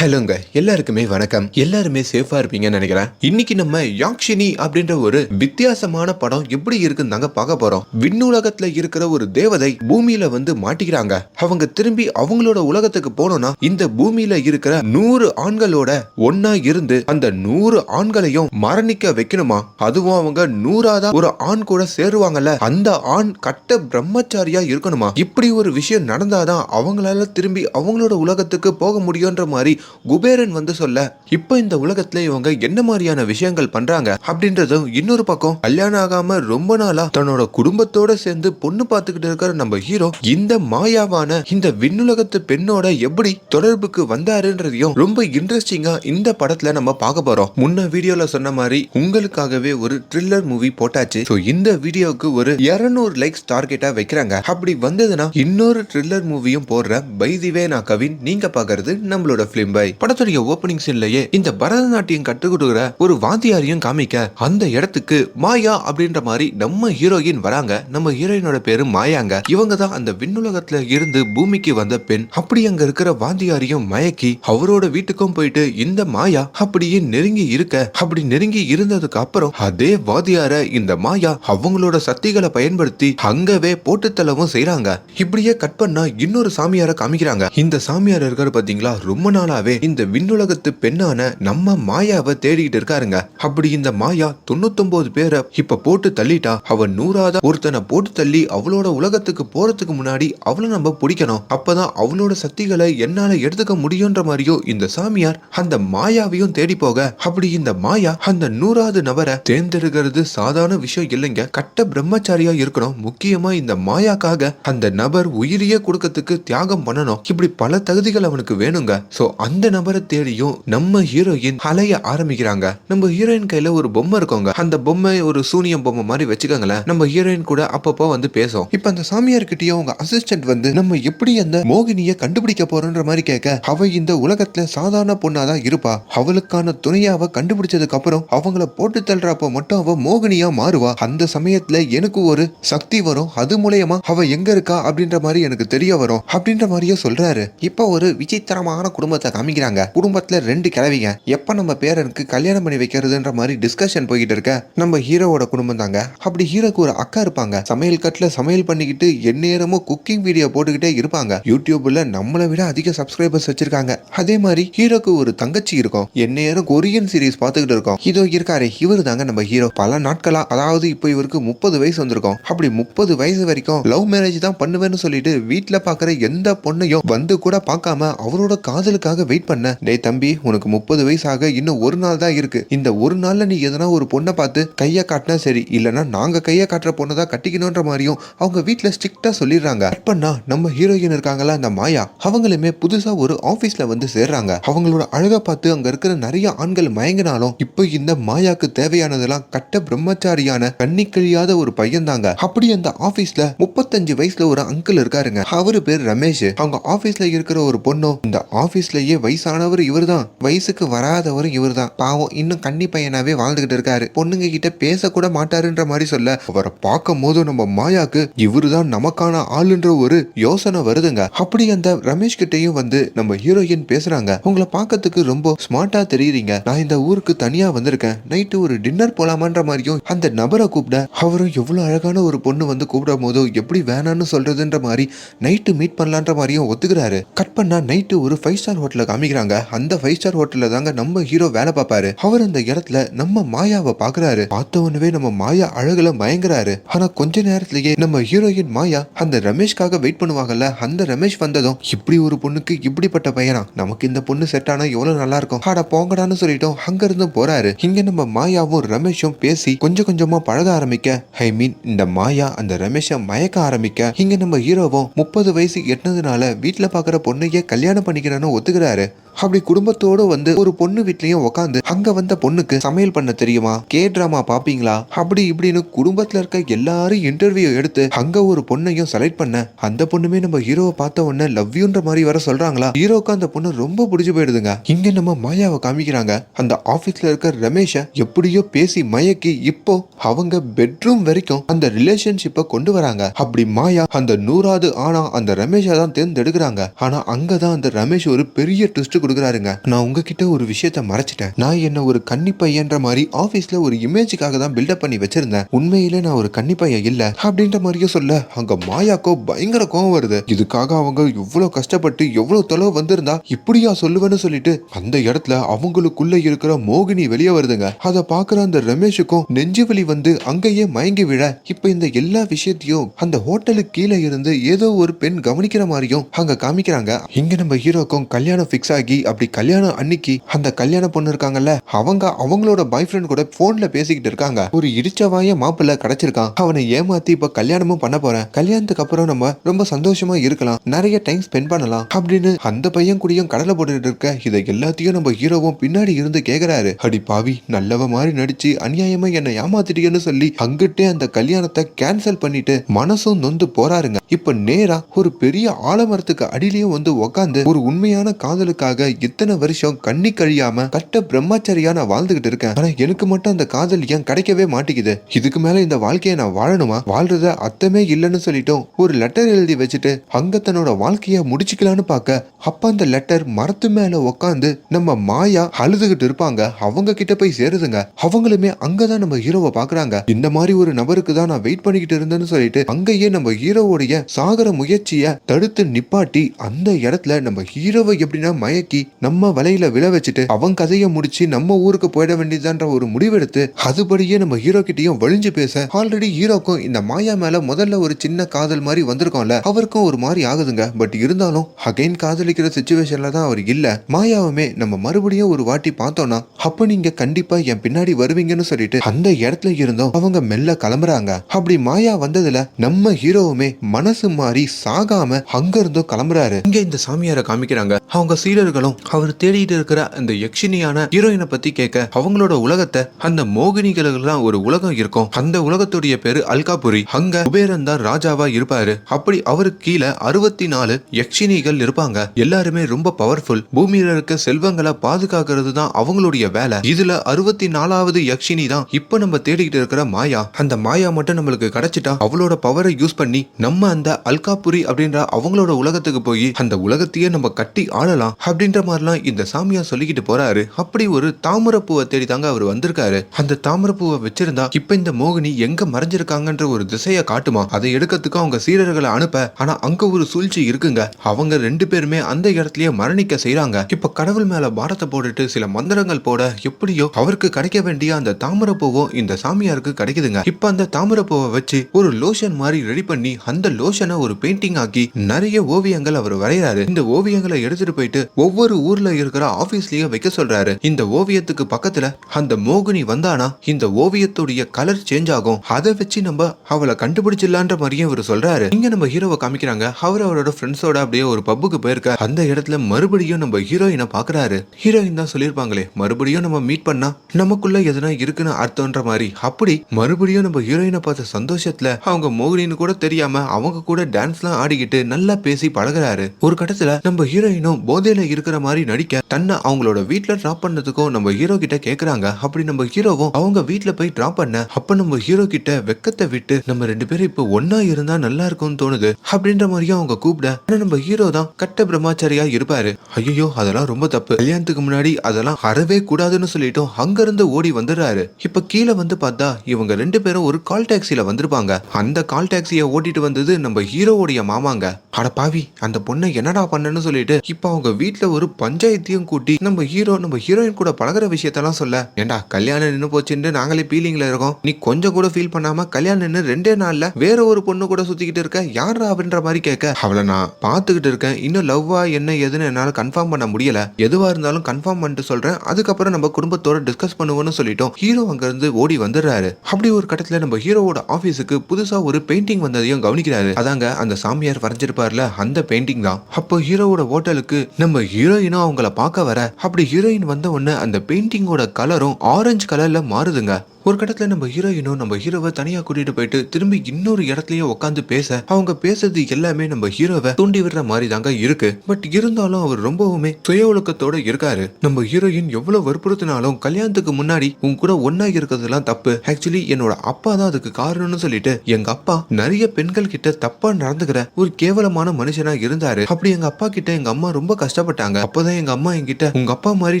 ஹலோங்க எல்லாருக்குமே வணக்கம். எல்லாருமே சேஃபா இருப்பீங்கன்னு நினைக்கிறேன். இன்னைக்கு நம்ம யாக்ஷினி அப்படின்ற ஒரு வித்தியாசமான படம் எப்படி இருக்குன்னு தாங்க பார்க்க போறோம். விண்ணுலகத்துல இருக்கிற ஒரு தேவதை பூமியில வந்து மாட்டிக்கிறாங்க. அவங்க திரும்பி அவங்களோட உலகத்துக்கு போனோம்னா இந்த பூமியில இருக்கிற நூறு ஆண்களோட ஒன்னா இருந்து அந்த நூறு ஆண்களையும் மரணிக்க வைக்கணுமா? அதுவும் அவங்க நூறாதான் ஒரு ஆண் கூட சேருவாங்கல்ல அந்த ஆண் கட்ட பிரம்மச்சாரியா இருக்கணுமா? இப்படி ஒரு விஷயம் நடந்தாதான் அவங்களால திரும்பி அவங்களோட உலகத்துக்கு போக முடியுன்ற மாதிரி குபேரன் வந்து சொல்ல இப்போ இந்த உலகத்துல இவங்க என்ன மாதிரியான விஷயங்கள் பண்றாங்க? அப்படின்றதும் இன்னொரு பக்கம் கல்யாணம் ஆகாம ரொம்ப நாளா தன்னோட குடும்பத்தோட சேர்ந்து பொண்ணு பார்த்துக்கிட்டு இருக்கிற நம்ம ஹீரோ இந்த மாயாவான இந்த விண்ணுலகத்து பெண்ணோட எப்படி தொடர்புக்கு வந்தாருன்றதையும் ரொம்ப இன்ட்ரெஸ்டிங்கா இந்த படத்துல நம்ம பார்க்க போறோம். முன்ன வீடியோல சொன்ன மாதிரி உங்களுக்காகவே ஒரு த்ரில்லர் மூவி போட்டாச்சு. ஸோ இந்த வீடியோவுக்கு ஒரு 200 லைக்ஸ் டார்கெட்டா வைக்கிறாங்க. அப்படி வந்ததுன்னா இன்னொரு த்ரில்லர் மூவியும் போடுற பைதிவே நான் கவின் நீங்க பாக்குறது நம்மளோட பிலிம் பை. படத்துடைய ஓப்பனிங் சீன்லயே இந்த பரதநாட்டியம் கற்றுக் கொடுக்குற ஒரு வாத்தியாரையும் காமிக்க அந்த இடத்துக்கு மாயா அப்படின்ற மாதிரி நம்ம ஹீரோயின் வராங்க. நம்ம ஹீரோயினோட பேரு மாயாங்க. இவங்க தான் அந்த விண்ணுலகத்துல இருந்து பூமிக்கு வந்த பெண். அப்படி அங்க இருக்கிற வாந்தியாரையும் மயக்கி அவரோட வீட்டுக்கும் போயிட்டு இந்த மாயா அப்படியே நெருங்கி இருக்க அப்படி நெருங்கி இருந்ததுக்கு அப்புறம் அதே வாதியார இந்த மாயா அவங்களோட சக்திகளை பயன்படுத்தி அங்கவே போட்டு தள்ளவும் செய்யறாங்க இப்படியே கட் பண்ணா இன்னொரு சாமியார காமிக்கிறாங்க. இந்த சாமியார் இருக்காரு பாத்தீங்களா? ரொம்ப நாளாவே. இந்த விண்ணுலகத்து பெண்ணான நம்ம மாயாவை தேடிக்கிட்டு இருக்காருங்க. அப்படி இந்த மாயா தொண்ணூத்தொன்பது பேரை இப்ப போட்டு தள்ளிட்டா அவன் நூறாத ஒருத்தனை போட்டு தள்ளி அவளோட உலகத்துக்கு போறதுக்கு முன்னாடி அவளை நம்ம பிடிக்கணும். அப்பதான் அவளோட சக்திகளை என்னால எடுத்துக்க முடியுன்ற மாதிரியோ இந்த சாமியார் அந்த மாயாவையும் தேடி போக அப்படி இந்த மாயா அந்த நூறாவது நபரை தேர்ந்தெடுக்கிறது சாதாரண விஷயம் இல்லைங்க. கட்ட பிரம்மச்சாரியா இருக்கணும். முக்கியமா இந்த மாயாக்காக அந்த நபர் உயிரியே கொடுக்கறதுக்கு தியாகம் பண்ணணும். இப்படி பல தகுதிகள் அவனுக்கு வேணுங்க. சோ அந்த நபரை தேடியும் நம்ம ஹீரோயின் அலைய ஆரம்பிக்கிறாங்க. நம்ம ஹீரோயின் கையில ஒரு பொம்மை இருக்கோங்க. அந்த பொம்மை ஒரு சூனியம் பொம்மை மாதிரி வச்சுக்கோங்களேன். நம்ம ஹீரோயின் கூட அப்பப்போ வந்து பேசும். இப்ப அந்த சாமியார் கிட்டயும் அவங்க அசிஸ்டன்ட் வந்து நம்ம எப்படி அந்த மோகினிய கண்டுபிடிக்க போறோன்ற மாதிரி கேட்க அவ இந்த உலகத்துல சாதாரண பொண்ணாதான் இருப்பா. அவளுக்கான துணையாவ கண்டுபிடிச்சதுக்கு அப்புறம் அவங்கள போட்டு தள்ளுறப்ப மட்டும் அவ மோகினியா மாறுவா. அந்த சமயத்துல எனக்கு ஒரு சக்தி வரும். அது மூலயமா அவ எங்க இருக்கா அப்படின்ற மாதிரி எனக்கு தெரிய வரும். அப்படின்ற மாதிரியே சொல்றாரு. இப்ப ஒரு விசித்திரமான குடும்பத்தை காமிக்கிறாங்க. குடும்பத்துல ரெண்டு கிழவிங்க. எப்ப நம்ம பேரனுக்கு கல்யாணம் பண்ணி வைக்கிறதுன்ற மாதிரி டிஸ்கஷன் போய்கிட்டு இருக்க? நம்ம ஹீரோவோட குடும்பம் தாங்க. அப்படி ஹீரோக்கு ஒரு அக்கா இருப்பாங்க. சமையல் கட்டுல சமையல் பண்ணிக்கிட்டு எந்நேரமும் குக்கிங் வீடியோ போட்டுக்கிட்டே இருப்பாங்க. யூடியூப்ல நம்மளை விட அதிக சப்ஸ்கிரைபர்ஸ் வச்சிருக்காங்க. அதே மாதிரி ஹீரோக்கு ஒரு தங்கச்சி இருக்கும். எந்நேரம் கொரியன் சீரிஸ் பார்த்துக்கிட்டு இருக்கோம். இதோ இருக்காரு இவரு தாங்க நம்ம ஹீரோ. பல நாட்களா அதாவது இப்போ இவருக்கு முப்பது வயசு வந்திருக்கும். அப்படி முப்பது வயசு வரைக்கும் லவ் மேரேஜ் தான் பண்ணுவேன்னு சொல்லிட்டு வீட்டில் பாக்குற எந்த பொண்ணையும் வந்து கூட பார்க்காம அவரோட காதலுக்காக வெயிட் பண்ண டே தம்பி உனக்கு முப்பது வயசாக இன்னும் ஒரு நாள் தான் இருக்கு. இந்த ஒரு நாள்ல நீ எதனா ஒரு பொண்ணை பார்த்து கையை காட்டினா சரி இல்லைன்னா நாங்க கையை காட்டுற பொண்ணை தான் கட்டிக்கணுன்ற மாதிரியும் அவங்க வீட்டில் ஸ்ட்ரிக்டா சொல்லிடுறாங்க. கட் பண்ணா நம்ம ஹீரோயின் இருக்காங்களா அந்த மாயா அவங்களுமே புதுசா ஒரு ஆபீஸ்ல வந்து சேர்றாங்க. அவங்களோட அழகை பார்த்து அங்க இருக்கிற நிறைய ஆண்கள் மயங்கினாலும் இப்போ இந்த மாயாக்கு தேவையானதெல்லாம் கட்ட பிரம்மச்சாரியான கண்ணி கழியாத ஒரு பையன் தாங்க அப்படி அந்த ஆபீஸ்ல முப்பத்தஞ்சு வயசுல ஒரு அங்கிள் இருக்காருங்க. அவரு பேர் ரமேஷ். அவங்க ஆபீஸ்ல இருக்கிற ஒரு பொண்ணும் இந்த ஆபீஸ்லயே வயசானவர் இவர்தான். வயசுக்கு வராதவரும் இவர்தான். பாவம் இன்னும் கன்னி பையனாவே வாழ்ந்துகிட்டு இருக்காரு. பொண்ணுங்க கிட்ட பேசக்கூட மாட்டாருன்ற மாதிரி சொல்ல அவரை பார்க்கும் போது நம்ம மாயாக்கு இவருதான் நமக்கான ஆளுன்ற ஒரு யோசனை வருதுங்க. அப்படி அந்த ரமேஷ் கிட்டையும் வந்து நம்ம ஹீரோயின் பேசுறாங்க. உங்களை பார்க்கறதுக்கு ரொம்ப ஸ்மார்ட்டா தெரியுறீங்க. நான் இந்த ஊருக்கு தனியா வந்திருக்கேன். நைட்டு ஒரு டின்னர் போலாமான்ற மாதிரியும் அந்த நபரை கூப்பிட அவரும் எவ்வளவு அழகான ஒரு பொண்ணு வந்து கூப்பிடும் போதோ எப்படி வேணான்னு சொல்றதுன்ற மாதிரி நைட்டு மீட் பண்ணலான்ற மாதிரியும் ஒத்துக்கிறாரு. கட் பண்ணா நைட்டு ஒரு ஃபைவ் ஸ்டார் ஹோட்டல காமிக்கிறாங்க. அந்த ஃபைவ் ஸ்டார் ஹோட்டல்ல தாங்க நம்ம ஹீரோ வேலை பார்ப்பாரு. அவர் அந்த இடத்துல நம்ம மாயாவை பாக்குறாரு பார்த்தவனவே நம்ம மாயா அழகுல மயங்குறாரு. ஆனா கொஞ்ச நேரத்திலேயே நம்ம ஹீரோயின் மாயா அந்த ரமேஷ்காக வெயிட் பண்ணுவாங்கல்ல. அந்த ரமேஷ் வந்ததும் இப்படி ஒரு பொண்ணுக்கு இப்படிப்பட்ட பையனா? நமக்கு இந்த பொண்ணு செட் ஆனா எவ்வளவு நல்லா இருக்கும்? ஆடா போங்கடான்னு சொல்லிட்டோம். அங்க இருந்தும் போறாரு. இங்க நம்ம மாயாவும் ரமேஷும் பேசி கொஞ்சம் கொஞ்சமா பழக ஆரம்பிக்க. ஐ மீன் இந்த மாயா அந்த ரமேஷை மயக்க ஆரம்பிக்க. இங்க நம்ம ஹீரோவும் முப்பது வயசு எட்டினதுனால வீட்டுல பாக்குற பொண்ணையே கல்யாணம் பண்ணிக்கிறேன்னு ஒத்துக்கிறாரு. fare? அப்படி குடும்பத்தோட வந்து ஒரு பொண்ணு வீட்லயும் உட்காந்து அங்க வந்த பொண்ணுக்கு சமையல் பண்ண தெரியுமா? கே டிராமா பாப்பீங்களா? அப்படி இப்படின்னு குடும்பத்துல இருக்க எல்லாரும் இன்டர்வியூ எடுத்து அங்க ஒரு பொண்ணையும் செலக்ட் பண்ண அந்த பொண்ணுமே நம்ம ஹீரோவை பார்த்த உடனே லவ்யூன்ற மாதிரி வர சொல்றாங்களா? ஹீரோக்கு அந்த பொண்ணு ரொம்ப பிடிச்சு போயிடுதுங்க. இங்க நம்ம மாயாவை காமிக்கிறாங்க. அந்த ஆபீஸ்ல இருக்க ரமேஷ எப்படியோ பேசி மயக்கி இப்போ அவங்க பெட்ரூம் வரைக்கும் அந்த ரிலேஷன்ஷிப்பை கொண்டு வராங்க. அப்படி மாயா அந்த நூறாவது ஆனா அந்த ரமேஷை தான் தேர்ந்தெடுக்கிறாங்க. ஆனா அங்கதான் அந்த ரமேஷ் ஒரு பெரிய ட்விஸ்ட் கொடுக்குறாருங்க. நான் உங்ககிட்ட ஒரு விஷயத்த மறைச்சிட்டேன். நான் என்ன ஒரு கன்னி பையன்ற மாதிரி ஆபீஸ்ல ஒரு இமேஜுக்காக தான் பில்டப் பண்ணி வச்சிருந்தேன். உண்மையிலே நான் ஒரு கன்னி பையன் இல்ல. அப்படின்ற மாதிரியே சொல்ல அங்க மாயாக்கோ பயங்கர கோவம் வருது. இதுக்காக அவங்க இவ்வளவு கஷ்டப்பட்டு எவ்வளவு தொலைவு வந்திருந்தா இப்படியா சொல்லுவேன்னு சொல்லிட்டு அந்த இடத்துல அவங்களுக்குள்ள இருக்கிற மோகினி வெளியே வருதுங்க. அதை பாக்குற அந்த ரமேஷுக்கும் நெஞ்சு வலி வந்து அங்கேயே மயங்கி விழ இப்ப இந்த எல்லா விஷயத்தையும் அந்த ஹோட்டலுக்கு கீழே இருந்து ஏதோ ஒரு பெண் கவனிக்கிற மாதிரியும் அங்க காமிக்கிறாங்க. இங்க நம்ம ஹீரோக்கும் கல்யாணம் ஃபிக்ஸ் ஆகி அப்படி கல்யாணம் அன்னைக்கு அந்த கல்யாண பொண்ணு இருக்காங்கல்ல அவங்க அவங்களோட பாய் ஃப்ரெண்ட் கூட போன்ல பேசிக்கிட்டு இருக்காங்க. ஒரு இடிச்சவாய மாப்பிள்ள கிடைச்சிருக்கான். அவனை ஏமாத்தி இப்ப கல்யாணமும் பண்ண போறேன். கல்யாணத்துக்கு அப்புறம் நம்ம ரொம்ப சந்தோஷமா இருக்கலாம். நிறைய டைம் ஸ்பெண்ட் பண்ணலாம். அப்படின்னு அந்த பையன் கூடயும் கடலை போட்டுட்டு இருக்க இதை எல்லாத்தையும் நம்ம ஹீரோவும் பின்னாடி இருந்து கேக்குறாரு. அடி பாவி நல்லவ மாதிரி நடிச்சு அநியாயமா என்னை ஏமாத்திட்டீங்கன்னு சொல்லி அங்கிட்டே அந்த கல்யாணத்தை கேன்சல் பண்ணிட்டு மனசும் நொந்து போறாருங்க. இப்ப நேரா ஒரு பெரிய ஆலமரத்துக்கு அடியிலயும் வந்து உக்காந்து ஒரு உண்மையான காதலுக்காக இத்தனை வருஷம் கண்ணி கழியாம கட்ட பிரம்மச்சரியா நான் வாழ்ந்துகிட்டு இருக்கேன். ஆனா எனக்கு மட்டும் அந்த காதல் ஏன் கிடைக்கவே மாட்டேங்குது? இதுக்கு மேல இந்த வாழ்க்கையை நான் வாழணுமா? வாழ்றத அர்த்தமே இல்லைன்னு சொல்லிட்டோம் ஒரு லெட்டர் எழுதி வச்சுட்டு அங்க தன்னோட வாழ்க்கைய முடிச்சுக்கலான்னு பார்க்க அப்ப அந்த லெட்டர் மரத்து மேல உக்காந்து நம்ம மாயா அழுதுகிட்டு இருப்பாங்க. அவங்க கிட்ட போய் சேருதுங்க. அவங்களுமே அங்கதான் நம்ம ஹீரோவை பாக்குறாங்க இந்த மாதிரி ஒரு நபருக்கு தான் நான் வெயிட் பண்ணிக்கிட்டு இருந்தேன்னு சொல்லிட்டு அங்கேயே நம்ம ஹீரோவுடைய சாகர முயற்சிய தடுத்து நிப்பாட்டி அந்த இடத்துல நம்ம ஹீரோவை எப்படின்னா மயக்க நம்ம வலையில விழ வச்சுட்டு அவன் கதையை முடிச்சு நம்ம ஊருக்கு போயிட வேண்டியதான்ற ஒரு முடிவெடுத்து அதுபடியே நம்ம ஹீரோ கிட்டயும் வழிஞ்சு பேச ஆல்ரெடி ஹீரோக்கும் இந்த மாயா மேல முதல்ல ஒரு சின்ன காதல் மாதிரி வந்திருக்கோம்ல அவருக்கும் ஒரு மாதிரி ஆகுதுங்க. பட் இருந்தாலும் அகைன் காதலிக்கிற சுச்சுவேஷன்ல தான் அவர் இல்ல. மாயாவுமே நம்ம மறுபடியும் ஒரு வாட்டி பார்த்தோம்னா அப்ப நீங்க கண்டிப்பா என் பின்னாடி வருவீங்கன்னு சொல்லிட்டு அந்த இடத்துல இருந்தும் அவங்க மெல்ல கிளம்புறாங்க. அப்படி மாயா வந்ததுல நம்ம ஹீரோவுமே மனசு மாறி சாகாம அங்க இருந்தும் கிளம்புறாரு. இங்க இந்த சாமியாரை காமிக்கிறாங்க. அவங்க ரசிகர்களும் அவர் தேடிட்டு இருக்கிற அந்த யக்ஷினியான ஹீரோயினை பத்தி கேட்க அவங்களோட உலகத்தை அந்த மோகினிகளுக்கெல்லாம் ஒரு உலகம் இருக்கும். அந்த உலகத்துடைய பேரு அல்காபுரி. அங்க குபேரன் தான் ராஜாவா இருப்பாரு. அப்படி அவருக்கு கீழே அறுபத்தி நாலு யக்ஷினிகள் இருப்பாங்க. எல்லாருமே ரொம்ப பவர்ஃபுல் பூமியில இருக்க செல்வங்களை பாதுகாக்கிறது தான் அவங்களுடைய வேலை. இதுல அறுபத்தி நாலாவது யக்ஷினி தான் இப்ப நம்ம தேடிக்கிட்டு இருக்கிற மாயா. அந்த மாயா மட்டும் நம்மளுக்கு கிடைச்சிட்டா அவளோட பவரை யூஸ் பண்ணி நம்ம அந்த அல்காபுரி அப்படின்ற அவங்களோட உலகத்துக்கு போய் அந்த உலகத்தையே நம்ம கட்டி ஆளலாம். அப்படின்ற மாதிரிலாம் இந்த சாமியா சொல்லிக்கிட்டு போறாரு. அப்படி ஒரு தாமரப்பூவை தேடி தாங்க அவர் வந்திருக்காரு. அந்த தாமரப்பூவை வச்சிருந்தா இப்ப இந்த மோகினி எங்க மறைஞ்சிருக்காங்கன்ற ஒரு திசையை காட்டுமா? அதை எடுக்கிறதுக்கு அவங்க சீரர்களை அனுப்ப. ஆனா அங்க ஒரு சூழ்ச்சி இருக்குங்க. அவங்க ரெண்டு பேருமே அந்த இடத்துலயே மரணிக்க செய்யறாங்க இப்ப கடவுள் மேல பாரத்தை போட்டுட்டு சில மந்திரங்கள் போட எப்படியோ அவருக்கு கிடைக்க வேண்டிய அந்த தாமரப்பூவும் இந்த சாமியாருக்கு கிடைக்குதுங்க. இப்ப அந்த தாமரப்பூவை வச்சு ஒரு லோஷன் மாதிரி ரெடி பண்ணி அந்த லோஷனை ஒரு பெயிண்டிங் ஆக்கி நிறைய ஓவியங்கள் அவர் வரைகிறாரு. இந்த ஓவியங்களை எடுத்துட்டு போயிட்டு ஒவ்வொரு ஒவ்வொரு ஊர்ல இருக்கிற ஆபீஸ்லயே வைக்க சொல்றாரு. இந்த ஓவியத்துக்கு பக்கத்துல அந்த மோகினி வந்தானா இந்த ஓவியத்துடைய கலர் சேஞ்ச் ஆகும். அதை வச்சு நம்ம அவளை கண்டுபிடிச்சிடலான்ற மாதிரியும் இவர் சொல்றாரு. இங்க நம்ம ஹீரோவை காமிக்கிறாங்க. அவர் அவரோட ஃப்ரெண்ட்ஸோட அப்படியே ஒரு பப்புக்கு போயிருக்க. அந்த இடத்துல மறுபடியும் நம்ம ஹீரோயினை பாக்குறாரு. ஹீரோயின் தான் சொல்லியிருப்பாங்களே மறுபடியும் நம்ம மீட் பண்ணா நமக்குள்ள எதனா இருக்குன்னு அர்த்தம்ன்ற மாதிரி. அப்படி மறுபடியும் நம்ம ஹீரோயினை பார்த்த சந்தோஷத்துல அவங்க மோகினின்னு கூட தெரியாம அவங்க கூட டான்ஸ்லாம் ஆடிக்கிட்டு நல்லா பேசி பழகுறாரு. ஒரு கட்டத்துல நம்ம ஹீரோயினும் போதையில இருக்க இருக்கிற மாதிரி நடிக்க தன்னை அவங்களோட வீட்டுல டிராப் பண்ணதுக்கும் நம்ம ஹீரோ கிட்ட கேக்குறாங்க. அப்படி நம்ம ஹீரோவும் அவங்க வீட்டுல போய் டிராப் பண்ண அப்ப நம்ம ஹீரோ கிட்ட வெக்கத்தை விட்டு நம்ம ரெண்டு பேரும் இப்போ ஒன்னா இருந்தா நல்லா இருக்கும்னு தோணுது. அப்படின்ற மாதிரியும் அவங்க கூப்பிட ஆனா நம்ம ஹீரோ தான் கட்ட பிரம்மாச்சாரியா இருப்பாரு. ஐயோ அதெல்லாம் ரொம்ப தப்பு. கல்யாணத்துக்கு முன்னாடி அதெல்லாம் அறவே கூடாதுன்னு சொல்லிட்டு அங்க இருந்து ஓடி வந்துடுறாரு. இப்ப கீழே வந்து பார்த்தா இவங்க ரெண்டு பேரும் ஒரு கால் டாக்ஸில வந்திருப்பாங்க. அந்த கால் டாக்ஸியை ஓட்டிட்டு வந்தது நம்ம ஹீரோவுடைய மாமாங்க. அட பாவி அந்த பொண்ணை என்னடா பண்ணனு சொல்லிட்டு இப்ப அவங்க வீட்டுல ஒரு பஞ்சாயத்தையும் கூட்டி நம்ம ஹீரோ நம்ம ஹீரோயின் கூட பழகுற விஷயத்தெல்லாம் சொல்ல ஏண்டா கல்யாணம் நின்னு போச்சுன்னு நாங்களே ஃபீலிங்ல இருக்கோம். நீ கொஞ்சம் கூட ஃபீல் பண்ணாம கல்யாணம் நின்று ரெண்டே நாள்ல வேற ஒரு பொண்ணு கூட சுத்திக்கிட்டு இருக்க யாரா அப்படின்ற மாதிரி கேட்க அவளை நான் பார்த்துக்கிட்டு இருக்கேன். இன்னும் லவ்வா என்ன எதுன்னு என்னால கன்ஃபார்ம் பண்ண முடியல. எதுவா இருந்தாலும் கன்ஃபார்ம் பண்ணிட்டு சொல்றேன். அதுக்கப்புறம் நம்ம குடும்பத்தோட டிஸ்கஸ் பண்ணுவோம்னு சொல்லிட்டோம். ஹீரோ அங்க இருந்து ஓடி வந்துடுறாரு. அப்படி ஒரு கட்டத்துல நம்ம ஹீரோவோட ஆபீஸுக்கு புதுசா ஒரு பெயிண்டிங் வந்ததையும் கவனிக்கிறாரு. அதாங்க அந்த சாமியார் வரைஞ்சிருப்பார்ல அந்த பெயிண்டிங் தான். அப்போ ஹீரோவோட ஹோட்டலுக்கு நம்ம ஹீரோ ஹீரோயினும் அவங்கள பார்க்க வர அப்படி ஹீரோயின் வந்த உடனே அந்த பெயிண்டிங்கோட கலரும் ஆரஞ்சு கலர்ல மாறுதுங்க. ஒரு கட்டத்தில் நம்ம ஹீரோயினும் நம்ம ஹீரோவை தனியா கூட்டிட்டு போயிட்டு திரும்பி இன்னொரு இடத்துலயே உட்காந்து பேச அவங்க பேசுறது எல்லாமே நம்ம ஹீரோவை தூண்டி விடுற மாதிரி தாங்க இருக்கு. பட் இருந்தாலும் அவர் ரொம்பவுமே சுய ஒழுக்கத்தோட இருக்காரு. நம்ம ஹீரோயின் எவ்வளவு வற்புறுத்தினாலும் கல்யாணத்துக்கு முன்னாடி உன் கூட ஒன்னா இருக்கிறதுலாம் தப்பு. ஆக்சுவலி என்னோட அப்பா தான் அதுக்கு காரணம்னு சொல்லிட்டு எங்க அப்பா நிறைய பெண்கள் கிட்ட தப்பா நடந்துக்கிற ஒரு கேவலமான மனுஷனா இருந்தாரு. அப்படி எங்க அப்பா கிட்ட எங்க அம்மா ரொம்ப கஷ்டப்பட்டாங்க. அப்பதான் எங்க அம்மா என்கிட்ட உங்க அப்பா மாதிரி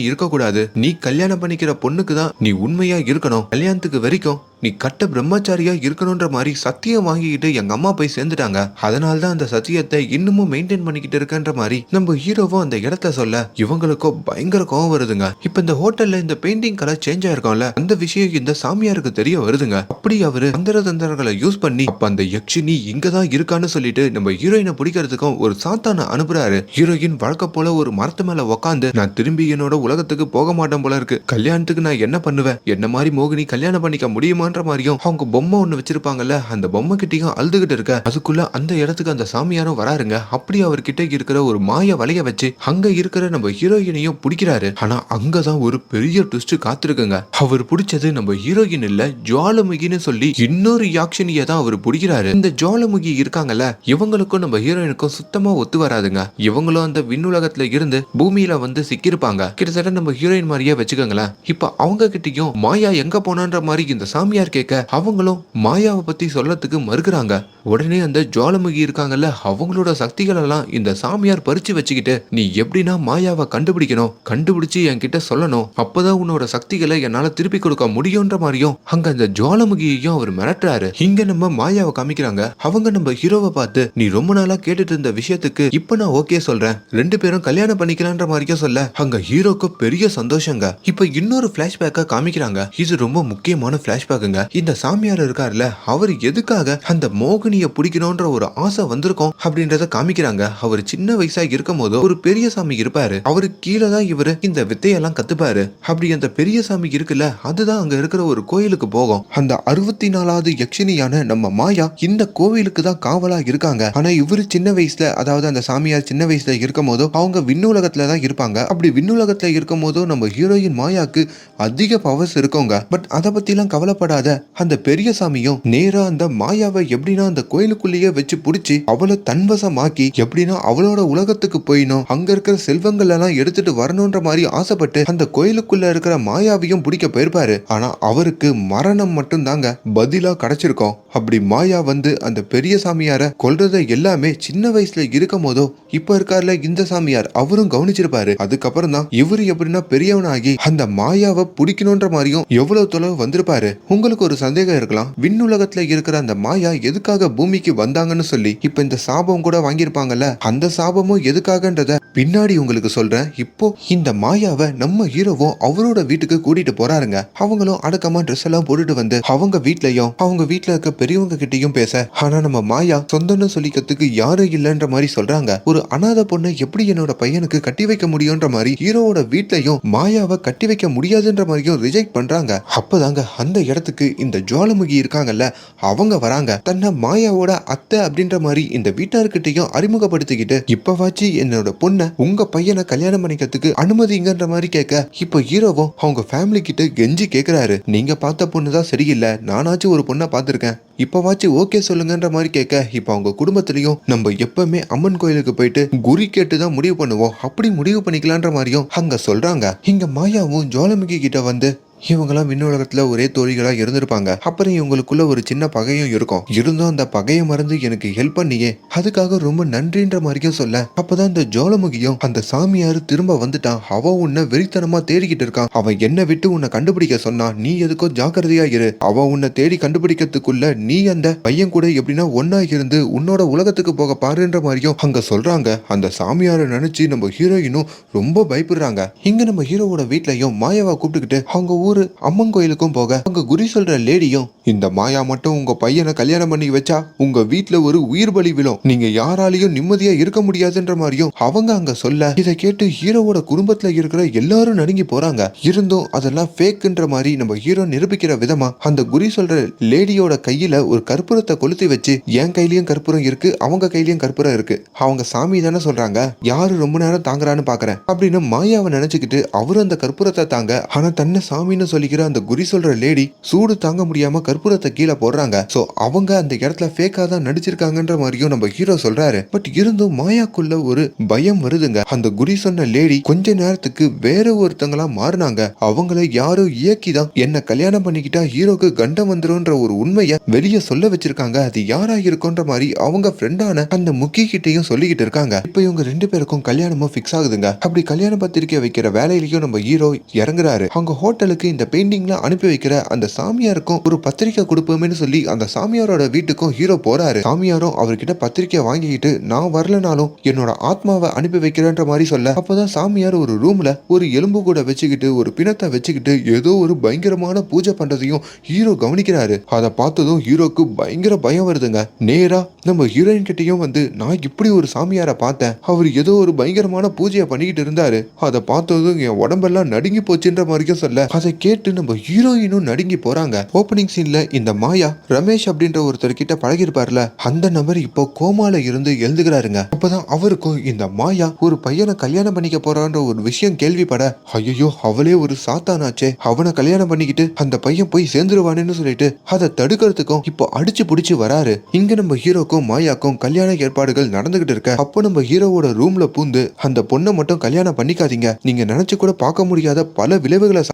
நீ இருக்க கூடாது நீ கல்யாணம் பண்ணிக்கிற பொண்ணுக்கு தான் நீ உண்மையா இருக்கணும். கல்யாணத்துக்கு வரைக்கும் நீ கட்ட பிரம்மச்சாரியா இருக்கணும்ன்ற மாதிரி சத்தியம் வாங்கிக்கிட்டு எங்க அம்மா போய் சேர்ந்துட்டாங்க. அதனால தான் அந்த சத்தியத்தை இன்னமும் மெயின்டைன் பண்ணிக்கிட்டு இருக்கன்ற மாதிரி நம்ம ஹீரோவும் அந்த இடத்த சொல்ல இவங்களுக்கோ பயங்கர கோவம் வருதுங்க. இப்ப இந்த ஹோட்டல்ல இந்த பெயிண்டிங் கலர் சேஞ்ச் ஆயிருக்கோம்ல அந்த விஷயம் இந்த சாமியாருக்கு தெரிய வருதுங்க. அப்படி அவரு தந்திர தந்திரங்களை யூஸ் பண்ணி அப்ப அந்த யக்ஷினி இங்கதான் இருக்கான்னு சொல்லிட்டு நம்ம ஹீரோயினை பிடிக்கிறதுக்கும் ஒரு சாத்தான அனுப்புறாரு. ஹீரோயின் வழக்க போல ஒரு மரத்து மேல உக்காந்து நான் திரும்பி என்னோட உலகத்துக்கு போக மாட்டேன் போல இருக்கு. கல்யாணத்துக்கு நான் என்ன பண்ணுவேன்? என்ன மாதிரி மோகினி கல்யாணம் பண்ணிக்க முடியுமான்ற மாதிரியும் அவங்க பொம்மை ஒண்ணு வச்சிருப்பாங்கல்ல அந்த பொம்மை கிட்டயும் அழுதுகிட்டு இருக்க. அதுக்குள்ள அந்த இடத்துக்கு அந்த சாமியாரும் வராருங்க. அப்படி அவர்கிட்ட இருக்கிற ஒரு மாய வலைய வச்சு அங்க இருக்கிற நம்ம ஹீரோயினையும் பிடிக்கிறாரு. ஆனா அங்கதான் ஒரு பெரிய ட்விஸ்ட் காத்திருக்குங்க. அவர் பிடிச்சது நம்ம ஹீரோயின் இல்ல ஜுவாலமுகின்னு சொல்லி இன்னொரு யாக்ஷனிய தான் அவர் பிடிக்கிறாரு. இந்த ஜுவாலமுகி இருக்காங்கல்ல இவங்களுக்கும் நம்ம ஹீரோயினுக்கும் சுத்தமா ஒத்து வராதுங்க. இவங்களும் அந்த விண்ணுலகத்துல இருந்து பூமியில வந்து சிக்கியிருப்பாங்க. கிட்டத்தட்ட நம்ம ஹீரோயின் மாதிரியே வச்சுக்கோங்களேன். இப்ப அவங்க கிட்டயும் மாயா எங்க போனான்ற மாதிரி இந்த சாமியார் கேட்க அவங்களும் மாயாவை பத்தி சொல்லத்துக்கு மறுக்கிறாங்க. உடனே அந்த ஜுவாலமுகி இருக்காங்கல்ல அவங்களோட சக்திகள் எல்லாம் இந்த சாமியார் பறிச்சு வச்சுக்கிட்டு நீ எப்படின்னா மாயாவை கண்டுபிடிக்கணும் கண்டுபிடிச்சு என்கிட்ட சொல்லணும். அப்பதான் உன்னோட சக்திகளை என்னால திருப்பி கொடுக்க முடியும்ன்ற மாதிரியும் அங்க அந்த ஜுவாலமுகியையும் அவர் மிரட்டுறாரு. இங்க நம்ம மாயாவை காமிக்கிறாங்க. அவங்க நம்ம ஹீரோவை பார்த்து நீ ரொம்ப நாளா கேட்டுட்டு இருந்த விஷயத்துக்கு இப்ப நான் ஓகே சொல்றேன். ரெண்டு பேரும் கல்யாணம் பண்ணிக்கலான்ற மாதிரியும் சொல்ல அங்க ஹீரோக்கு பெரிய சந்தோஷங்க. இப்ப இன்னொரு பிளாஷ்பேக்கா காமிக்கிறாங்க. இது ரொம்ப முக்கியமான பிளாஷ்பேக்குங்க இந்த சாமியார் இருக்காருல்ல அவர் எதுக்காக அந்த மோகினிய பிடிக்கணும்ன்ற ஒரு ஆசை வந்திருக்கும் அப்படின்றத காமிக்கிறாங்க. அவர் சின்ன வயசா இருக்கும் போது ஒரு பெரிய சாமி இருப்பாரு. அவரு கீழே தான் இவரு இந்த வித்தையெல்லாம் கத்துப்பாரு. அப்படி அந்த பெரிய சாமி இருக்குல்ல அதுதான் அங்க இருக்கிற ஒரு கோயிலுக்கு போகும். அந்த அறுபத்தி நாலாவது யக்ஷினியான நம்ம மாயா இந்த கோவிலுக்கு தான் காவலா இருக்காங்க. ஆனா இவரு சின்ன வயசுல அதாவது அந்த சாமியார் சின்ன வயசுல இருக்கும் போதோ அவங்க விண்ணுலகத்துல தான் இருப்பாங்க. அப்படி விண்ணுலகத்துல இருக்கும் போதோ நம்ம ஹீரோயின் மாயாக்கு அதிக பவர்ஸ் இருக்கோங்க. பட் அதை பத்திலாம் கவலைப்படாத. அந்த பெரிய சாமியும் நேரா அந்த மாயாவை எப்படின்னா அந்த கோயிலுக்குள்ளேயே வச்சு புடிச்சு அவளை தன்வசமாக்கி எப்படின்னா அவளோட உலகத்துக்கு போயினும் அங்க இருக்கிற செல்வங்கள் எல்லாம் எடுத்துட்டு வரணும்ன்ற மாதிரி ஆசைப்பட்டு அந்த கோயிலுக்குள்ள இருக்கிற மாயாவையும் பிடிக்க போயிருப்பாரு. ஆனா அவருக்கு மரணம் மட்டும் தாங்க பதிலா கிடைச்சிருக்கோம். அப்படி மாயா வந்து அந்த பெரிய சாமியார கொல்றத எல்லாமே சின்ன வயசுல இருக்கும் போதோ இப்ப இருக்கார்ல இந்த சாமியார் அவரும் கவனிச்சிருப்பாரு. அதுக்கப்புறம் தான் இவரு எப்படின்னா பெரியவனாகி அந்த மாயாவை பிடிக்கணும்ன்ற மாதிரியும் எவ்வளவு யாரோ வந்திருப்பாரு. உங்களுக்கு ஒரு சந்தேகம் இருக்கலாம். விண்ணுலகத்துல இருக்கிற அந்த மாயா எதுக்காக பூமிக்கு வந்தாங்கன்னு சொல்லி இப்ப இந்த சாபம் கூட வாங்கியிருப்பாங்கல்ல? அந்த சாபமும் எதுக்காகன்றத பின்னாடி உங்களுக்கு சொல்றேன். இப்போ இந்த மாயாவை நம்ம ஹீரோவும் அவரோட வீட்டுக்கு கூட்டிட்டு போறாருங்க. அவங்களும் அடக்கமா ட்ரெஸ் எல்லாம் போட்டுட்டு வந்து அவங்க வீட்லயும் அவங்க வீட்ல இருக்க பெரியவங்க கிட்டயும் பேச ஆனா நம்ம மாயா சொந்தம்னு சொல்லிக்கிறதுக்கு யாரும் இல்லைன்ற மாதிரி சொல்றாங்க. ஒரு அனாதை பொண்ணை எப்படி என்னோட பையனுக்கு கட்டி வைக்க முடியும்ன்ற மாதிரி ஹீரோவோட வீட்லயும் மாயாவை கட்டி வைக்க முடியாதுன்ற மாதிரியும் ரிஜெக்ட் பண்றாங்க. அப்போதாங்க அந்த இடத்துக்கு இந்த ஜுவாலமுகி இருக்காங்கல்ல அவங்க வராங்க. தன்னை மாயாவோட அத்தை அப்படின்ற மாதிரி இந்த வீட்டார்கிட்டையும் அறிமுகப்படுத்திக்கிட்டு இப்பவாச்சு என்னோட பொண்ணை உங்க பையனை கல்யாணம் பண்ணிக்கிறதுக்கு அனுமதிங்கன்ற மாதிரி கேட்க இப்போ ஹீரோவும் அவங்க ஃபேமிலி கிட்ட கெஞ்சி கேட்கிறாரு நீங்க பார்த்த பொண்ணு தான் சரியில்லை நானாச்சும் ஒரு பொண்ணை பார்த்துருக்கேன். இப்போவாச்சும் ஓகே சொல்லுங்கன்ற மாதிரி கேட்க இப்போ அவங்க குடும்பத்திலையும் நம்ம எப்பவுமே அம்மன் கோயிலுக்கு போயிட்டு குறி கேட்டு தான் முடிவு பண்ணுவோம். அப்படி முடிவு பண்ணிக்கலான்ற மாதிரியும் அங்க சொல்றாங்க. இங்க மாயாவும் ஜோலமுகி கிட்ட வந்து இவங்கெல்லாம் விண்ணுலகத்துல ஒரே தோழிகளா இருந்திருப்பாங்க. அப்புறம் இவங்களுக்குள்ள ஒரு சின்ன பகையும் இருக்கும். இருந்தும் அந்த பகையை மறந்து எனக்கு ஹெல்ப் பண்ணியே. அதுக்காக ரொம்ப நன்றின்ற மாதிரியும் சொல்ல அப்பதான் இந்த ஜோலமுகியும் அந்த சாமியாரு திரும்ப வந்துட்டான். அவ உன்னை வெறித்தனமா தேடிக்கிட்டு இருக்கான். அவன் என்ன விட்டு உன்னை கண்டுபிடிக்க சொன்னா நீ எதுக்கோ ஜாக்கிரதையா இரு. அவ உன்னை தேடி கண்டுபிடிக்கிறதுக்குள்ள நீ அந்த பையன் கூட எப்படின்னா ஒன்னா இருந்து உன்னோட உலகத்துக்கு போக பாருன்ற மாதிரியும் அங்க சொல்றாங்க. அந்த சாமியாரை நினைச்சு நம்ம ஹீரோயினும் ரொம்ப பயப்படுறாங்க. இங்க நம்ம ஹீரோவோட வீட்லயும் மாயாவா கூப்பிட்டுக்கிட்டு அவங்க ஊர் அம்மன் கோயிலுக்கும் போக. அங்க குறி சொல்ற லேடியும் இந்த மாயா மட்டும் உங்க பையனை கல்யாணம் பண்ணி வச்சா உங்க வீட்டுல ஒரு உயிர் பலி விழும். நீங்க யாராலையும் நிம்மதியா இருக்க முடியாதுன்ற மாதிரியும் அவங்க அங்க சொல்ல இதை கேட்டு ஹீரோவோட குடும்பத்துல இருக்கிற எல்லாரும் நடுங்கி போறாங்க. இருந்தும் அதெல்லாம் ஃபேக்குன்ற மாதிரி நம்ம ஹீரோ நிரூபிக்கிற விதமா அந்த குறி சொல்ற லேடியோட கையில ஒரு கற்பூரத்தை கொளுத்தி வச்சு என் கையிலயும் கற்பூரம் இருக்கு அவங்க கையிலயும் கற்பூரம் இருக்கு. அவங்க சாமி தானே சொல்றாங்க. யாரு ரொம்ப நேரம் தாங்குறான்னு பாக்குறேன். அப்படின்னு மாயாவை நினைச்சுக்கிட்டு அவரும் அந்த கற்பூரத்தை தாங்க ஆனா தன்னை சாமி சாமின்னு சொல்லிக்கிற அந்த குறி சொல்ற லேடி சூடு தாங்க முடியாம கற்பூரத்தை கீழே போடுறாங்க. சோ அவங்க அந்த இடத்துல ஃபேக்கா தான் நடிச்சிருக்காங்கன்ற மாதிரியும் நம்ம ஹீரோ சொல்றாரு. பட் இருந்தும் மாயாக்குள்ள ஒரு பயம் வருதுங்க. அந்த குறி சொன்ன லேடி கொஞ்ச நேரத்துக்கு வேற ஒருத்தங்களா மாறினாங்க. அவங்கள யாரோ இயக்கி தான் என்ன கல்யாணம் பண்ணிக்கிட்டா ஹீரோக்கு கண்டம் வந்துரும்ன்ற ஒரு உண்மையை வெளியே சொல்ல வச்சிருக்காங்க. அது யாரா இருக்கும்ன்ற மாதிரி அவங்க ஃப்ரெண்டான அந்த முக்கி கிட்டையும் சொல்லிக்கிட்டு இருக்காங்க. இப்போ இவங்க ரெண்டு பேருக்கும் கல்யாணமும் ஃபிக்ஸ் ஆகுதுங்க. அப்படி கல்யாண பத்திரிக்கை வைக்கிற வேலையிலயும் நம்ம ஹீரோ இறங்குறாரு. அவங்க ஹோட்டலுக்கு இந்த பெயிண்டிங்லாம் அனுப்பி வைக்கிற அந்த சாமியாருக்கும் ஒரு பத்திரிக்கை கொடுப்போமேன்னு சொல்லி அந்த சாமியாரோட வீட்டுக்கும் ஹீரோ போறாரு. சாமியாரும் அவர்கிட்ட பத்திரிக்கை வாங்கிக்கிட்டு நான் வரலனாலும் என்னோட ஆத்மாவை அனுப்பி வைக்கிறேன்ற மாதிரி சொல்ல. அப்பதான் சாமியார் ஒரு ரூம்ல ஒரு எலும்பு கூட வச்சுக்கிட்டு ஒரு பிணத்தை வச்சுக்கிட்டு ஏதோ ஒரு பயங்கரமான பூஜை பண்றதையும் ஹீரோ கவனிக்கிறாரு. அதை பார்த்ததும் ஹீரோக்கு பயங்கர பயம் வருதுங்க. நேரா நம்ம ஹீரோயின் கிட்டயும் வந்து நான் இப்படி ஒரு சாமியாரை பார்த்தேன். அவர் ஏதோ ஒரு பயங்கரமான பூஜையை பண்ணிக்கிட்டு இருந்தாரு. அதை பார்த்ததும் என் உடம்பெல்லாம் நடுங்கி போச்சுன்ற மாதிரியும் சொல்ல. அதை கேட்டு நம்ம ஹீரோயினும் நடுங்கி போறாங்க. ஓப்பனிங் சீன்ல இந்த மாயா ரமேஷ் அப்படின்ற ஒருத்தர் கிட்ட பழகிருப்பார்ல அந்த நபர் இப்போ கோமால இருந்து எழுதுகிறாருங்க. அப்பதான் அவருக்கும் இந்த மாயா ஒரு பையனை கல்யாணம் பண்ணிக்க போறான்ற ஒரு விஷயம் கேள்விப்பட ஐயோ அவளே ஒரு சாத்தானாச்சே. அவனை கல்யாணம் பண்ணிக்கிட்டு அந்த பையன் போய் சேர்ந்துருவானேன்னு சொல்லிட்டு அதை தடுக்கிறதுக்கும் இப்போ அடிச்சு பிடிச்சு வராரு. இங்க நம்ம ஹீரோக்கும் மாயாக்கும் கல்யாண ஏற்பாடுகள் நடந்துகிட்டு இருக்க. அப்போ நம்ம ஹீரோவோட ரூம்ல பூந்து அந்த பொண்ணை மட்டும் கல்யாணம் பண்ணிக்காதீங்க. நீங்க நினைச்சு கூட பார்க்க முடியாத பல விளைவுகளை ச-